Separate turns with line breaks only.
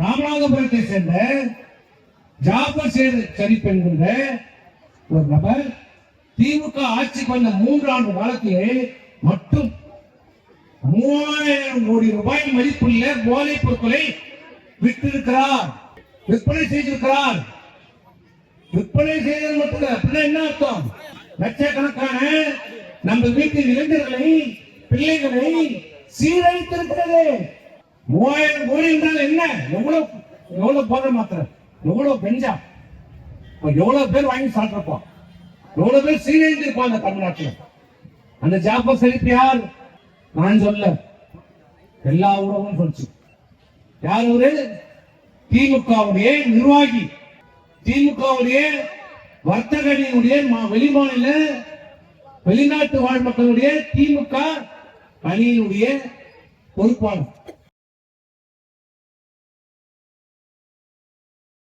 ராமநாதபுரத்தை சேர்ந்த ஜாபர் சேது ஷரீப் என்கின்ற ஒரு நபர் திமுக ஆட்சிக்கு வந்த மூன்றாண்டு காலத்திலே மட்டும் மூவாயிரம் கோடி ரூபாய் மதிப்புள்ள போதைப் பொருட்களை விட்டிருக்கிறார் விற்பனை செய்திருக்கிறார். விற்பனை செய்தது மட்டும் அப்படின்னா என்ன அர்த்தம்? லட்சக்கணக்கான நம்ம வீட்டில் இளைஞர்களை பிள்ளைகளை சீரழித்திருக்கிறது. மூவாயிரம் கோடி என்றால் என்ன? எவ்வளவு எவ்வளவு போதை மாத்திரை? எவ்வளவு பெஞ்சா எவ்வளவு பேர் வாங்கி சாப்பிட்டிருப்போம் எவ்வளவு பேர் சீரழிந்திருப்போம் அந்த தமிழ்நாட்டில்? அந்த ஜாப்ப செழிப்பு யார்? நான் சொல்ல. எல்லா ஊடகமும் சொல்லிச்சு. யார் ஒரு திமுகவுடைய நிர்வாகி. திமுகவுடைய வர்த்தகனியுடைய மா- வெளிமாநில வெளிநாட்டு வாழ் மக்களுடைய திமுக அணியினுடைய பொறுப்பாளர்.